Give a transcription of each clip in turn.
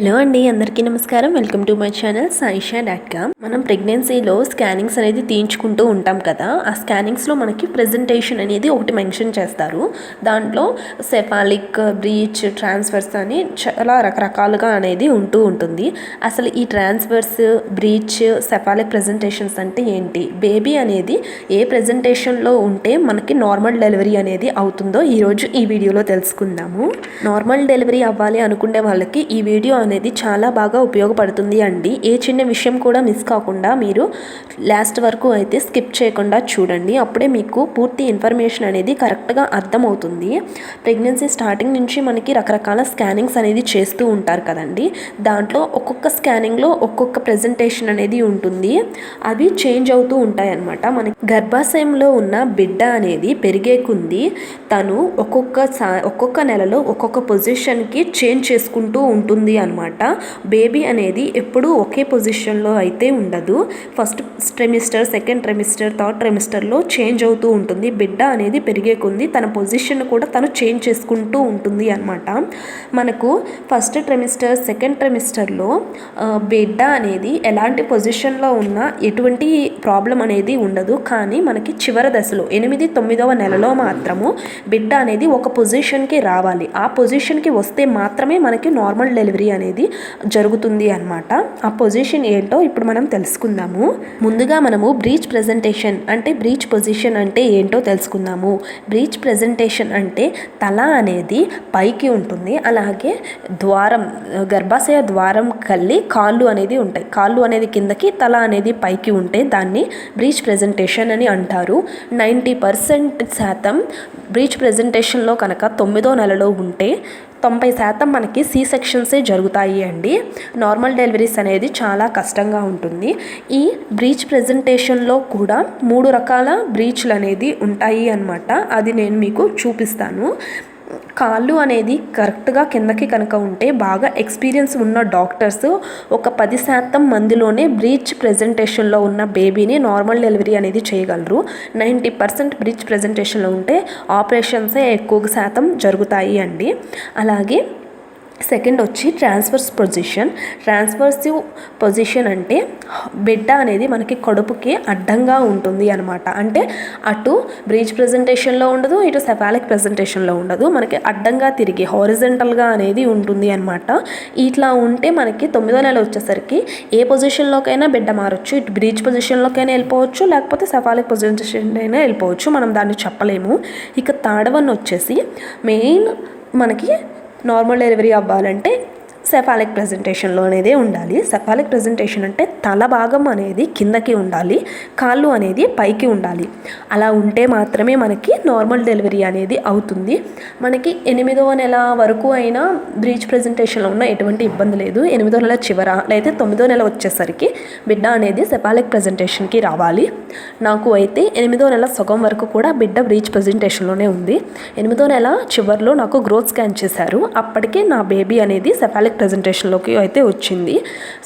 Hello అండి అందరికీ నమస్కారం. Welcome to my channel Saisha dot com. మనం ప్రెగ్నెన్సీలో స్కానింగ్స్ అనేది తీయించుకుంటూ ఉంటాం కదా ఆ స్కానింగ్స్లో మనకి ప్రెజెంటేషన్ అనేది ఒకటి మెన్షన్ చేస్తారు. దాంట్లో సెఫాలిక్ బ్రీచ్ ట్రాన్స్ఫర్స్ అని చాలా రకరకాలుగా అనేది ఉంటూ ఉంటుంది. అసలు ఈ ట్రాన్స్ఫర్స్ బ్రీచ్ సెఫాలిక్ ప్రెజెంటేషన్స్ అంటే ఏంటి? బేబీ అనేది ఏ ప్రెజెంటేషన్లో ఉంటే మనకి నార్మల్ డెలివరీ అనేది అవుతుందో ఈరోజు ఈ వీడియోలో తెలుసుకుందాము. నార్మల్ డెలివరీ అవ్వాలి అనుకునే వాళ్ళకి ఈ వీడియో అనేది చాలా బాగా ఉపయోగపడుతుంది అండి. ఏ చిన్న విషయం కూడా మిస్ కాకుండా మీరు లాస్ట్ వరకు అయితే స్కిప్ చేయకుండా చూడండి. అప్పుడే మీకు పూర్తి ఇన్ఫర్మేషన్ అనేది కరెక్ట్గా అర్థమవుతుంది. ప్రెగ్నెన్సీ స్టార్టింగ్ నుంచి మనకి రకరకాల స్కానింగ్స్ అనేది చేస్తూ ఉంటారు కదండి. దాంట్లో ఒక్కొక్క స్కానింగ్లో ఒక్కొక్క ప్రజెంటేషన్ అనేది ఉంటుంది. అవి చేంజ్ అవుతూ ఉంటాయి అన్నమాట. మనకి గర్భాశయంలో ఉన్న బిడ్డ అనేది పెరిగేకుంది తను ఒక్కొక్క సా ఒక్కొక్క నెలలో ఒక్కొక్క పొజిషన్కి చేంజ్ చేసుకుంటూ ఉంటుంది అనమాట బేబీ అనేది ఎప్పుడూ ఒకే పొజిషన్లో అయితే ఉండదు. First trimester second trimester third ట్రెమిస్టర్లో change అవుతూ ఉంటుంది. బిడ్డ అనేది పెరిగే కొంది తన పొజిషన్ కూడా తను చేంజ్ చేసుకుంటూ ఉంటుంది అనమాట మనకు ఫస్ట్ ట్రెమిస్టర్ సెకండ్ ట్రెమిస్టర్లో బిడ్డ అనేది ఎలాంటి పొజిషన్లో ఉన్నా ఎటువంటి ప్రాబ్లం అనేది ఉండదు. కానీ మనకి చివరి దశలో ఎనిమిది తొమ్మిదవ నెలలో మాత్రము బిడ్డ అనేది ఒక పొజిషన్కి రావాలి. ఆ పొజిషన్కి వస్తే మాత్రమే మనకి నార్మల్ డెలివరీ అనేది అనేది జరుగుతుంది అనమాట ఆ పొజిషన్ ఏంటో ఇప్పుడు మనం తెలుసుకుందాము. ముందుగా మనము బ్రీచ్ ప్రజెంటేషన్ అంటే బ్రీచ్ పొజిషన్ అంటే ఏంటో తెలుసుకుందాము. బ్రీచ్ ప్రజెంటేషన్ అంటే తల అనేది పైకి ఉంటుంది. అలాగే ద్వారం గర్భాశయ ద్వారం కల్లి కాళ్ళు అనేది ఉంటాయి. కాళ్ళు అనేది కిందకి తల అనేది పైకి ఉంటే దాన్ని బ్రీచ్ ప్రజెంటేషన్ అని అంటారు. నైంటీ పర్సెంట్ శాతం బ్రీచ్ ప్రజెంటేషన్లో కనుక తొమ్మిదో నెలలో ఉంటే తొంభై శాతం మనకి సి సెక్షన్సే జరుగుతాయి అండి. నార్మల్ డెలివరీస్ అనేది చాలా కష్టంగా ఉంటుంది. ఈ బ్రీచ్ ప్రజెంటేషన్లో కూడా మూడు రకాల బ్రీచ్లు అనేది ఉంటాయి అన్నమాట. అది నేను మీకు చూపిస్తాను. కాళ్ళు అనేది కరెక్ట్గా కిందకి కనుక ఉంటే బాగా ఎక్స్పీరియన్స్ ఉన్న డాక్టర్స్ ఒక పది శాతం మందిలోనే బ్రీచ్ ప్రజెంటేషన్లో ఉన్న బేబీని నార్మల్ డెలివరీ అనేది చేయగలరు. నైంటీ పర్సెంట్ బ్రీచ్ ప్రజెంటేషన్లో ఉంటే ఆపరేషన్సే ఎక్కువ శాతం జరుగుతాయి అండి. అలాగే సెకండ్ వచ్చి ట్రాన్స్ఫర్స్ పొజిషన్. ట్రాన్స్వర్సివ్ పొజిషన్ అంటే బిడ్డ అనేది మనకి కడుపుకి అడ్డంగా ఉంటుంది అనమాట అంటే అటు బ్రీచ్ ప్రజెంటేషన్లో ఉండదు ఇటు సెఫాలిక్ ప్రజెంటేషన్లో ఉండదు. మనకి అడ్డంగా తిరిగి హారిజెంటల్గా అనేది ఉంటుంది అనమాట ఇట్లా ఉంటే మనకి తొమ్మిదో నెల వచ్చేసరికి ఏ పొజిషన్లోకైనా బిడ్డ మారచ్చు. ఇటు బ్రీచ్ పొజిషన్లోకైనా వెళ్ళిపోవచ్చు లేకపోతే సెఫాలిక్ పొజిషన్ అయినా వెళ్ళిపోవచ్చు. మనం దాన్ని చెప్పలేము. ఇక థర్డ్ వన్ వచ్చేసి మెయిన్ మనకి నార్మల్ డెలివరీ అవ్వాలంటే సెఫాలిక్ ప్రజెంటేషన్లో అనేది ఉండాలి. సెఫాలిక్ ప్రజెంటేషన్ అంటే తల భాగం అనేది కిందకి ఉండాలి కాళ్ళు అనేది పైకి ఉండాలి. అలా ఉంటే మాత్రమే మనకి నార్మల్ డెలివరీ అనేది అవుతుంది. మనకి ఎనిమిదవ నెల వరకు అయినా బ్రీచ్ ప్రజెంటేషన్లో ఉన్న ఎటువంటి ఇబ్బంది లేదు. ఎనిమిదో నెల చివర లేదా తొమ్మిదో నెల వచ్చేసరికి బిడ్డ అనేది సెఫాలిక్ ప్రజెంటేషన్కి రావాలి. నాకు అయితే ఎనిమిదో నెల సగం వరకు కూడా బిడ్డ బ్రీచ్ ప్రజెంటేషన్లోనే ఉంది. ఎనిమిదో నెల చివరిలో నాకు గ్రోత్ స్కాన్ చేశారు. అప్పటికే నా బేబీ అనేది సెఫాలిక్ సెఫాలిక్ ప్రజెంటేషన్లోకి అయితే వచ్చింది.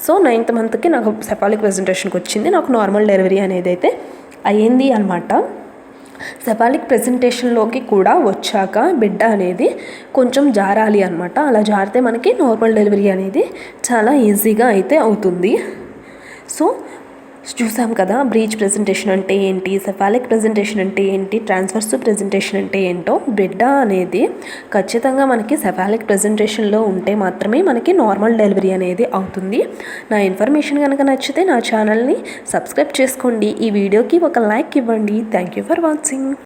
సో నైన్త్ మంత్కి నాకు సెఫాలిక్ ప్రజెంటేషన్కి వచ్చింది. నాకు నార్మల్ డెలివరీ అనేది అయితే అయ్యింది అనమాట సెఫాలిక్ ప్రజెంటేషన్లోకి కూడా వచ్చాక బిడ్డ అనేది కొంచెం జారాలి అనమాట అలా జారితే మనకి నార్మల్ డెలివరీ అనేది చాలా ఈజీగా అయితే అవుతుంది. సో చూసాం కదా బ్రీచ్ ప్రజెంటేషన్ అంటే ఏంటి సెఫాలిక్ ప్రజెంటేషన్ అంటే ఏంటి ట్రాన్స్ఫర్స్ ప్రజెంటేషన్ అంటే ఏంటో బిడ్డ అనేది ఖచ్చితంగా మనకి సెఫాలిక్ ప్రజెంటేషన్లో ఉంటే మాత్రమే మనకి నార్మల్ డెలివరీ అనేది అవుతుంది. నా ఇన్ఫర్మేషన్ కనుక నచ్చితే నా ఛానల్ని సబ్స్క్రైబ్ చేసుకోండి. ఈ వీడియోకి ఒక లైక్ ఇవ్వండి. Thank you for watching.